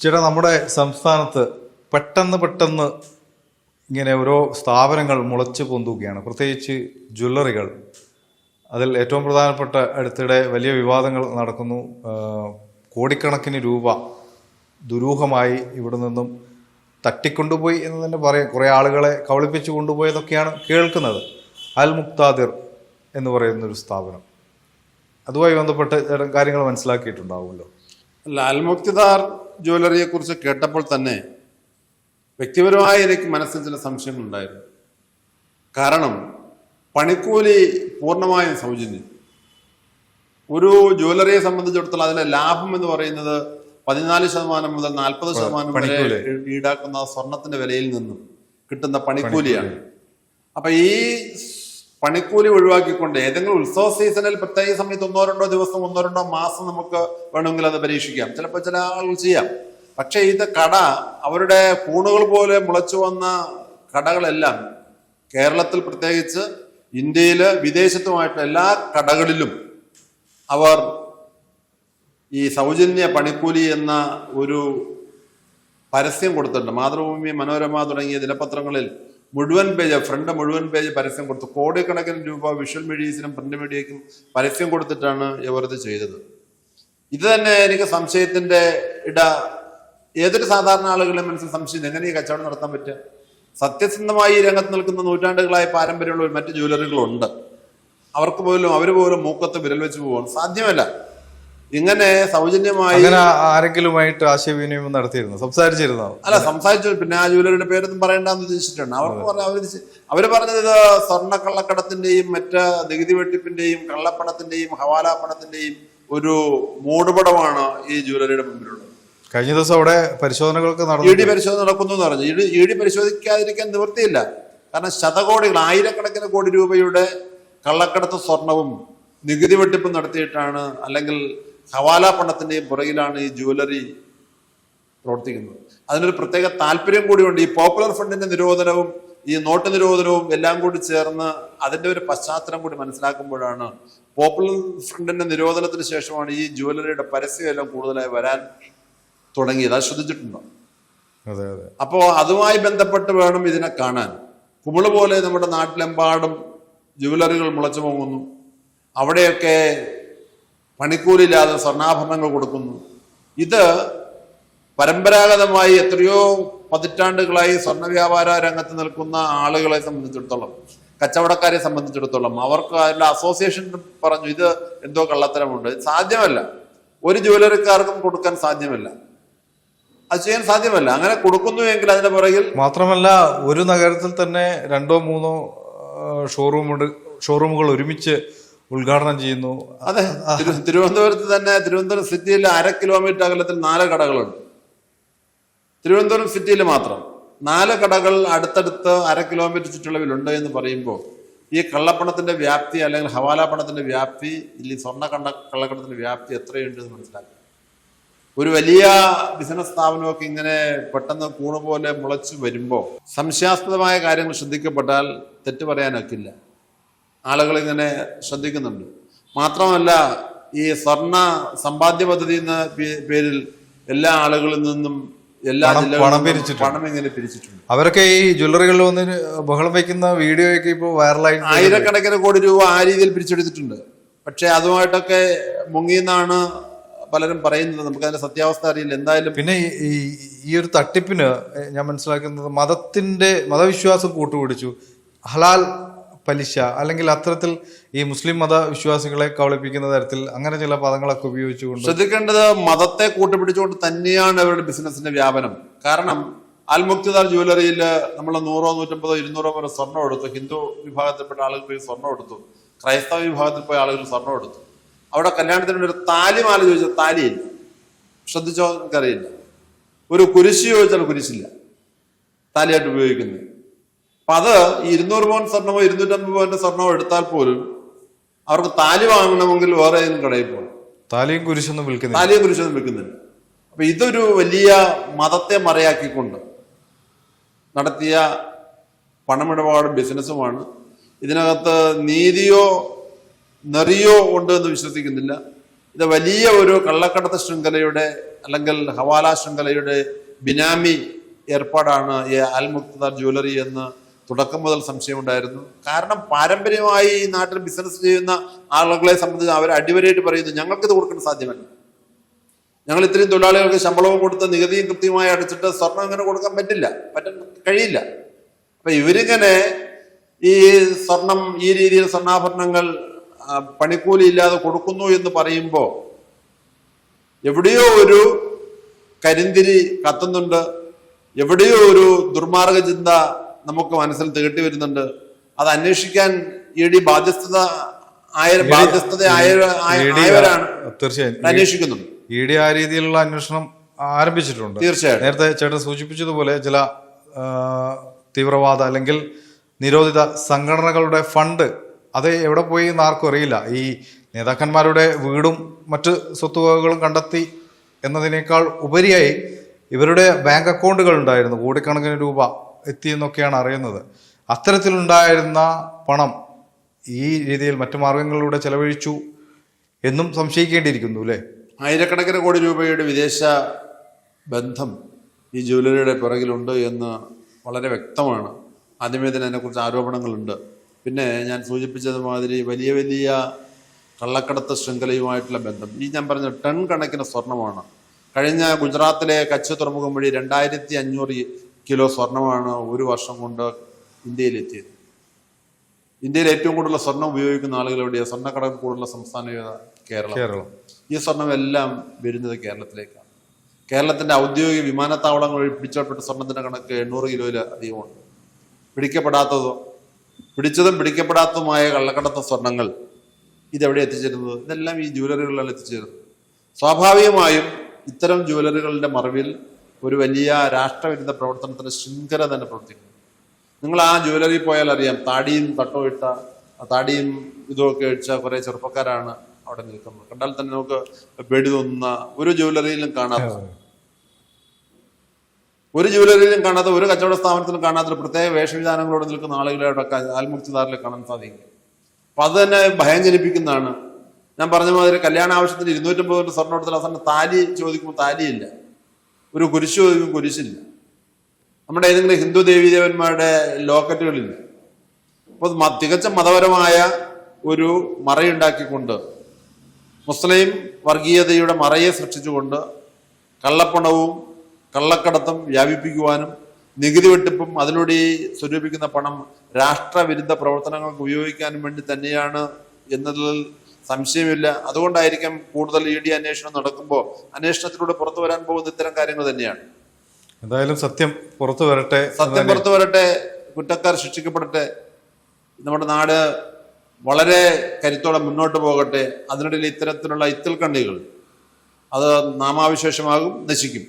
ചേട്ടാ നമ്മുടെ സംസ്ഥാനത്ത് പെട്ടെന്ന് പെട്ടെന്ന് ഇങ്ങനെ ഓരോ സ്ഥാപനങ്ങൾ മുളച്ച് പൊന്തുകയാണ്. പ്രത്യേകിച്ച് ജ്വല്ലറികൾ. അതിൽ ഏറ്റവും പ്രധാനപ്പെട്ട അടുത്തിടെ വലിയ വിവാദങ്ങൾ നടക്കുന്നു. കോടിക്കണക്കിന് രൂപ ദുരൂഹമായി ഇവിടെ നിന്നും തട്ടിക്കൊണ്ടുപോയി എന്ന് തന്നെ പറയാം. കുറേ ആളുകളെ കവളിപ്പിച്ച് കൊണ്ടുപോയതൊക്കെയാണ് കേൾക്കുന്നത്. അൽ മുക്താദിർ എന്ന് പറയുന്നൊരു സ്ഥാപനം. അതുമായി ബന്ധപ്പെട്ട് കാര്യങ്ങൾ മനസ്സിലാക്കിയിട്ടുണ്ടാവുമല്ലോ? അല്ല അൽമുക്തിദാർ ജ്വല്ലറിയെ കുറിച്ച് കേട്ടപ്പോൾ തന്നെ വ്യക്തിപരമായി എനിക്ക് മനസ്സിൽ ചില സംശയങ്ങളുണ്ടായിരുന്നു കാരണം പണിക്കൂലി പൂർണമായും സൗജന്യം. ഒരു ജ്വല്ലറിയെ സംബന്ധിച്ചിടത്തോളം അതിന്റെ ലാഭം എന്ന് പറയുന്നത് പതിനാല് ശതമാനം മുതൽ നാൽപ്പത് ശതമാനം വരെ ഈടാക്കുന്ന സ്വർണത്തിന്റെ വിലയിൽ നിന്നും കിട്ടുന്ന പണിക്കൂലിയാണ്. അപ്പൊ ഈ പണിക്കൂലി ഒഴിവാക്കിക്കൊണ്ട് ഏതെങ്കിലും ഉത്സവ സീസണിൽ പ്രത്യേക സമയത്ത് ഒന്നോ രണ്ടോ ദിവസം ഒന്നോ രണ്ടോ മാസം നമുക്ക് വേണമെങ്കിൽ അത് പരീക്ഷിക്കാം. ചിലപ്പോൾ ചില ആളുകൾ ചെയ്യാം. പക്ഷേ ഇത് കട അവരുടെ കൂണുകൾ പോലെ മുളച്ചു വന്ന കടകളെല്ലാം കേരളത്തിൽ പ്രത്യേകിച്ച് ഇന്ത്യയിൽ വിദേശത്തുമായിട്ട് എല്ലാ കടകളിലും അവർ ഈ സൗജന്യ പണിക്കൂലി എന്ന ഒരു പരസ്യം കൊടുത്തിട്ടുണ്ട്. മാതൃഭൂമി മനോരമ തുടങ്ങിയ ദിനപത്രങ്ങളിൽ മുഴുവൻ പേജ് ഫ്രണ്ട് മുഴുവൻ പേജ് പരസ്യം കൊടുത്തു. കോടിക്കണക്കിന് രൂപ വിഷ്വൽ മീഡിയസിനും പ്രിന്റ് മീഡിയക്കും പരസ്യം കൊടുത്തിട്ടാണ് ഇവർ ഇത് ചെയ്തത്. ഇത് തന്നെ എനിക്ക് സംശയത്തിന്റെ ഇട. ഏതൊരു സാധാരണ ആളുകളുടെ മനസ്സിൽ സംശയം എങ്ങനെ ഈ കച്ചവടം നടത്താൻ പറ്റുക? സത്യസന്ധമായി ഈ രംഗത്ത് നിൽക്കുന്ന നൂറ്റാണ്ടുകളായ പാരമ്പര്യമുള്ള മറ്റ് ജ്വല്ലറികളുണ്ട്. അവർക്ക് പോലും അവർ പോലും മൂക്കത്ത് വിരൽ വെച്ച് പോകാൻ സാധ്യമല്ല. ഇങ്ങനെ സൗജന്യമായി അങ്ങനെ ആരെങ്കിലുമായിട്ട് ആശയവിനിമയം നടത്തിയിരുന്നു? സംസാരിച്ചിരുന്നോ? അല്ല സംസാരിച്ചു. പിന്നെ ആ ജൂലറിയുടെ പേരൊന്നും പറയണ്ടെന്ന് ഉദ്ദേശിച്ചിട്ടുണ്ട്. അവർക്ക് പറഞ്ഞ അവർ അവർ പറഞ്ഞത് ഇത് സ്വർണ കള്ളക്കടത്തിന്റെയും മറ്റ് നികുതി വെട്ടിപ്പിന്റെയും കള്ളപ്പണത്തിന്റെയും ഹവാല പണത്തിന്റെയും ഒരു മൂടുപടമാണ് ഈ ജൂലറിയുടെ മുമ്പിലുള്ളത്. കഴിഞ്ഞ ദിവസം അവിടെ പരിശോധനകൾക്ക് ഇ നടന്നു ഡി പരിശോധന നടക്കുന്നു എന്ന് പറഞ്ഞു. ഇ ഇ ഡി പരിശോധിക്കാതിരിക്കാൻ നിവൃത്തിയില്ല. കാരണം ശതകോടികൾ ആയിരക്കണക്കിന് കോടി രൂപയുടെ കള്ളക്കടത്ത് സ്വർണവും നികുതി വെട്ടിപ്പും നടത്തിയിട്ടാണ് അല്ലെങ്കിൽ ഹവാല പണത്തിന്റെയും പുറകിലാണ് ഈ ജുവലറി പ്രവർത്തിക്കുന്നത്. അതിനൊരു പ്രത്യേക താല്പര്യം കൂടിയുണ്ട്. ഈ പോപ്പുലർ ഫണ്ടിന്റെ നിരോധനവും ഈ നോട്ട് നിരോധനവും എല്ലാം കൂടി ചേർന്ന് അതിന്റെ ഒരു പശ്ചാത്തലം കൂടി മനസ്സിലാക്കുമ്പോഴാണ് പോപ്പുലർ ഫണ്ടിന്റെ നിരോധനത്തിന് ശേഷമാണ് ഈ ജുവലറിയുടെ പരസ്യമെല്ലാം കൂടുതലായി വരാൻ തുടങ്ങിയത്. അത് ശ്രദ്ധിച്ചിട്ടുണ്ടോ? അതെ അതെ. അപ്പോൾ അതുമായി ബന്ധപ്പെട്ട് വേണം ഇതിനെ കാണാൻ. കുമിൾ പോലെ നമ്മുടെ നാട്ടിലെമ്പാടും ജുവലറികൾ മുളച്ചു പൊങ്ങുന്നു. അവിടെയൊക്കെ പണിക്കൂലില്ലാതെ സ്വർണാഭരണങ്ങൾ കൊടുക്കുന്നു. ഇത് പരമ്പരാഗതമായി എത്രയോ പതിറ്റാണ്ടുകളായി സ്വർണ വ്യാപാര രംഗത്ത് നിൽക്കുന്ന ആളുകളെ സംബന്ധിച്ചിടത്തോളം കച്ചവടക്കാരെ സംബന്ധിച്ചിടത്തോളം അവർക്ക് അതിന്റെ അസോസിയേഷൻ പറഞ്ഞു ഇത് എന്തോ കള്ളത്തരമുണ്ട്. സാധ്യമല്ല. ഒരു ജുവലറിക്കാർക്കും കൊടുക്കാൻ സാധ്യമല്ല. അത് ചെയ്യാൻ സാധ്യമല്ല. അങ്ങനെ കൊടുക്കുന്നു എങ്കിൽ അതിന്റെ പുറകിൽ മാത്രമല്ല ഒരു നഗരത്തിൽ തന്നെ രണ്ടോ മൂന്നോ ഷോറൂമുണ്ട് ഷോറൂമുകൾ ഒരുമിച്ച് ഉദ്ഘാടനം ചെയ്യുന്നു. അതെ. തിരു തിരുവനന്തപുരത്ത് തന്നെ തിരുവനന്തപുരം സിറ്റിയിൽ അര കിലോമീറ്റർ അകലത്തിൽ നാല് കടകളുണ്ട്. തിരുവനന്തപുരം സിറ്റിയിൽ മാത്രം. നാല് കടകൾ അടുത്തടുത്ത് അര കിലോമീറ്റർ ചുറ്റളവിലുണ്ട് എന്ന് പറയുമ്പോൾ ഈ കള്ളപ്പണത്തിന്റെ വ്യാപ്തി അല്ലെങ്കിൽ ഹവാല പണത്തിന്റെ വ്യാപ്തി ഈ സ്വർണ കണ്ട കള്ളക്കടത്തിന്റെ വ്യാപ്തി എത്രയുണ്ട് എന്ന് മനസ്സിലാക്കുക. ഒരു വലിയ ബിസിനസ് സ്ഥാപനമൊക്കെ ഇങ്ങനെ പെട്ടെന്ന് കൂണ് പോലെ മുളച്ചു വരുമ്പോൾ സംശയാസ്പദമായ കാര്യങ്ങൾ ശ്രദ്ധിക്കപ്പെട്ടാൽ തെറ്റ് പറയാനൊക്കില്ല. ആളുകൾ ഇങ്ങനെ ശ്രദ്ധിക്കുന്നുണ്ട്. മാത്രമല്ല ഈ സ്വർണ സമ്പാദ്യ പദ്ധതി എന്ന പേരിൽ എല്ലാ ആളുകളിൽ നിന്നും എല്ലാ പണം- പണം നിന്നും പിരിച്ചിട്ടുണ്ട്. പണം ഇങ്ങനെ പിരിച്ചിട്ടുണ്ട്. അവരൊക്കെ ഈ ജ്വല്ലറികളിൽ വന്ന് ബഹളം വയ്ക്കുന്ന വീഡിയോ ഒക്കെ ഇപ്പോൾ വൈറലായി. ആയിരക്കണക്കിന് കോടി രൂപ ആ രീതിയിൽ പിരിച്ചെടുത്തിട്ടുണ്ട്. പക്ഷെ അതുമായിട്ടൊക്കെ മുങ്ങിയെന്നാണ് പലരും പറയുന്നത്. നമുക്ക് അതിന്റെ സത്യാവസ്ഥ അറിയില്ല. എന്തായാലും പിന്നെ ഈ ഈ ഒരു തട്ടിപ്പിന് ഞാൻ മനസ്സിലാക്കുന്നത് മതത്തിന്റെ മതവിശ്വാസം കൂട്ടുപിടിച്ചു. ഹലാൽ പലിശ അല്ലെങ്കിൽ അത്തരത്തിൽ ഈ മുസ്ലിം മത വിശ്വാസികളെ കവളിപ്പിക്കുന്ന തരത്തിൽ അങ്ങനെ ചില പദങ്ങളൊക്കെ ഉപയോഗിച്ചുകൊണ്ട് ശ്രദ്ധിക്കേണ്ടത് മതത്തെ കൂട്ടുപിടിച്ചുകൊണ്ട് തന്നെയാണ് അവരുടെ ബിസിനസിന്റെ വ്യാപനം. കാരണം അൽമുക്തിദാർ ജ്വല്ലറിയിൽ നമ്മൾ നൂറോ നൂറ്റമ്പതോ ഇരുന്നൂറോ വരെ സ്വർണം എടുത്തു. ഹിന്ദു വിഭാഗത്തിൽപ്പെട്ട ആളുകൾ പോയി സ്വർണം എടുത്തു. ക്രൈസ്തവ വിഭാഗത്തിൽ പോയ ആളുകൾ സ്വർണം എടുത്തു. അവിടെ കല്യാണത്തിന് ഒരു താലിമാല ചോദിച്ചാൽ താലിയില്ല. ശ്രദ്ധിച്ചോ എനിക്കറിയില്ല. ഒരു കുരിശ് ചോദിച്ചാൽ കുരിശില്ല. താലിയായിട്ട് ഉപയോഗിക്കുന്നത്. അപ്പൊ അത് ഇരുന്നൂറ് പവൻ സ്വർണമോ ഇരുന്നൂറ്റമ്പത് പവന്റെ സ്വർണമോ എടുത്താൽ പോലും അവർക്ക് താലി വാങ്ങണമെങ്കിൽ വേറെ ഏതെങ്കിലും കടയിൽ പോകണം. താലിയും കുരിശൊന്നും വിൽക്കുന്നു താലിയും കുരിശൊന്നും വിൽക്കുന്നില്ല. അപ്പൊ ഇതൊരു വലിയ മതത്തെ മറയാക്കിക്കൊണ്ട് നടത്തിയ പണമിടപാട് ബിസിനസ്സുമാണ്. ഇതിനകത്ത് നീതിയോ നെറിയോ ഉണ്ട് എന്ന് വിശ്വസിക്കുന്നില്ല. ഇത് വലിയ ഒരു കള്ളക്കടത്ത് ശൃംഖലയുടെ അല്ലെങ്കിൽ ഹവാല ശൃംഖലയുടെ ബിനാമി ഏർപ്പാടാണ് ഈ അൽ മുക്തദാർ ജ്വല്ലറി എന്ന് തുടക്കം മുതൽ സംശയമുണ്ടായിരുന്നു. കാരണം പാരമ്പര്യമായി ഈ നാട്ടിൽ ബിസിനസ് ചെയ്യുന്ന ആളുകളെ സംബന്ധിച്ച് അവർ അടിവരയിട്ട് പറയുന്നു ഞങ്ങൾക്കിത് കൊടുക്കാൻ സാധ്യമല്ല. ഞങ്ങൾ ഇത്രയും തൊഴിലാളികൾക്ക് ശമ്പളവും കൊടുത്ത് നികുതിയും കൃത്യമായി അടച്ചിട്ട് സ്വർണം ഇങ്ങനെ കൊടുക്കാൻ പറ്റില്ല പറ്റാൻ കഴിയില്ല. അപ്പം ഇവരിങ്ങനെ ഈ സ്വർണം ഈ രീതിയിൽ സ്വർണാഭരണങ്ങൾ പണിക്കൂലി ഇല്ലാതെ കൊടുക്കുന്നു എന്ന് പറയുമ്പോൾ എവിടെയോ ഒരു കരിന്തിരി കത്തുന്നുണ്ട് എവിടെയോ ഒരു ദുർമാർഗ ചിന്ത നമുക്ക് മനസ്സിൽ തികട്ടി വരുന്നുണ്ട്. അത് അന്വേഷിക്കാൻ ഇ ഡി ബാധ്യസ്ഥത ആയ ബാധ്യസ്ഥത ആയവരാണ്. തീർച്ചയായും. അന്വേഷിക്കുന്നുണ്ട്. ഇ ഡി ആ രീതിയിലുള്ള അന്വേഷണം ആരംഭിച്ചിട്ടുണ്ട്. തീർച്ചയായും നേരത്തെ ചേട്ടൻ സൂചിപ്പിച്ചതുപോലെ ചില തീവ്രവാദ അല്ലെങ്കിൽ നിരോധിത സംഘടനകളുടെ ഫണ്ട് അത് എവിടെ പോയി എന്ന് ആർക്കും അറിയില്ല. ഈ നേതാക്കന്മാരുടെ വീടും മറ്റ് സ്വത്തുവകകളും കണ്ടെത്തി എന്നതിനേക്കാൾ ഉപരിയായി ഇവരുടെ ബാങ്ക് അക്കൗണ്ടുകൾ ഉണ്ടായിരുന്നു. കോടിക്കണക്കിന് രൂപ എത്തി എന്നൊക്കെയാണ് അറിയുന്നത്. അത്തരത്തിലുണ്ടായിരുന്ന പണം ഈ രീതിയിൽ മറ്റു മാർഗങ്ങളിലൂടെ ചെലവഴിച്ചു എന്നും സംശയിക്കേണ്ടിയിരിക്കുന്നു അല്ലേ? ആയിരക്കണക്കിന് കോടി രൂപയുടെ വിദേശ ബന്ധം ഈ ജ്വല്ലറിയുടെ പിറകിലുണ്ട് എന്ന് വളരെ വ്യക്തമാണ്. ആദ്യമേ തന്നെ അതിനെക്കുറിച്ച് ആരോപണങ്ങളുണ്ട്. പിന്നെ ഞാൻ സൂചിപ്പിച്ചതുമാതിരി വലിയ വലിയ കള്ളക്കടത്ത് ശൃംഖലയുമായിട്ടുള്ള ബന്ധം. ഈ ഞാൻ പറഞ്ഞ ടൺ കണക്കിന് സ്വർണമാണ്. കഴിഞ്ഞ ഗുജറാത്തിലെ കച്ച് തുറമുഖം വഴി രണ്ടായിരത്തി അഞ്ഞൂറ് കിലോ സ്വർണമാണ് ഒരു വർഷം കൊണ്ട് ഇന്ത്യയിലെത്തിയത്. ഇന്ത്യയിൽ ഏറ്റവും കൂടുതൽ സ്വർണം ഉപയോഗിക്കുന്ന ആളുകൾ എവിടെയാണ് സ്വർണക്കടം കൂടുതലുള്ള സംസ്ഥാനം? കേരളം. കേരളം. ഈ സ്വർണമെല്ലാം വരുന്നത് കേരളത്തിലേക്കാണ്. കേരളത്തിന്റെ ഔദ്യോഗിക വിമാനത്താവളങ്ങൾ വഴി പിടിച്ചപ്പെട്ട സ്വർണത്തിന്റെ കണക്ക് എണ്ണൂറ് കിലോയിൽ അധികമുണ്ട് പിടിക്കപ്പെടാത്തതോ പിടിച്ചതും പിടിക്കപ്പെടാത്തതുമായ കള്ളക്കടത്ത സ്വർണങ്ങൾ ഇതെവിടെ എത്തിച്ചേരുന്നത്? ഇതെല്ലാം ഈ ജ്വല്ലറികളിലാണ് എത്തിച്ചേരുന്നത്. സ്വാഭാവികമായും ഇത്തരം ജ്വല്ലറികളുടെ മറവിൽ ഒരു വലിയ രാഷ്ട്രവിരുദ്ധ പ്രവർത്തനത്തിന്റെ ശൃംഖല തന്നെ പ്രവർത്തിക്കുന്നു. നിങ്ങൾ ആ ജ്വല്ലറി പോയാൽ അറിയാം താടിയും തട്ടോ ഇട്ട താടിയും ഇതുമൊക്കെ അടിച്ച കുറെ ചെറുപ്പക്കാരാണ് അവിടെ നിൽക്കുന്നത്. കണ്ടാൽ തന്നെ നമുക്ക് പേടി തോന്നുന്ന ഒരു ജ്വല്ലറിയിലും കാണാത്ത ഒരു ജ്വല്ലറിയിലും കാണാത്ത ഒരു കച്ചവട സ്ഥാപനത്തിലും കാണാത്ത പ്രത്യേക വേഷവിധാനങ്ങളോട് നിൽക്കുന്ന ആളുകളെ അവിടെ ആൽമുക്തിദാറിൽ കാണാൻ സാധിക്കും. അപ്പൊ അത് തന്നെ ഭയം ജനിപ്പിക്കുന്നതാണ്. ഞാൻ പറഞ്ഞ മാതിരി കല്യാണ ആവശ്യത്തിന് ഇരുന്നൂറ്റമ്പത് തൊട്ട് സ്വർണം അവസാനം താലി ചോദിക്കുമ്പോൾ താലിയില്ല. ഒരു കുരിശ് കുരിശില്ല. നമ്മുടെ ഏതെങ്കിലും ഹിന്ദു ദേവീദേവന്മാരുടെ ലോക്കറ്റുകളിൽ അപ്പോൾ തികച്ച മതപരമായ ഒരു മറയുണ്ടാക്കിക്കൊണ്ട് മുസ്ലിം വർഗീയതയുടെ മറയെ സൃഷ്ടിച്ചുകൊണ്ട് കള്ളപ്പണവും കള്ളക്കടത്തും വ്യാപിപ്പിക്കുവാനും നികുതി വെട്ടിപ്പും അതിലൂടെ സ്വരൂപിക്കുന്ന പണം രാഷ്ട്രവിരുദ്ധ പ്രവർത്തനങ്ങൾക്ക് ഉപയോഗിക്കാനും വേണ്ടി തന്നെയാണ് എന്നതിൽ സംശയമില്ല. അതുകൊണ്ടായിരിക്കും കൂടുതൽ ഇ ഡി അന്വേഷണം നടക്കുമ്പോൾ അന്വേഷണത്തിലൂടെ പുറത്തു വരാൻ പോകുന്ന ഇത്തരം കാര്യങ്ങൾ തന്നെയാണ്. എന്തായാലും സത്യം പുറത്തു വരട്ടെ സത്യം പുറത്തു വരട്ടെ കുറ്റക്കാർ ശിക്ഷിക്കപ്പെടട്ടെ നമ്മുടെ നാട് വളരെ കരുത്തോടെ മുന്നോട്ട് പോകട്ടെ അതിനിടയിൽ ഇത്തരത്തിലുള്ള ഇത്തൽ കണ്ണികൾ അത് നാമാവിശേഷമാകും നശിക്കും.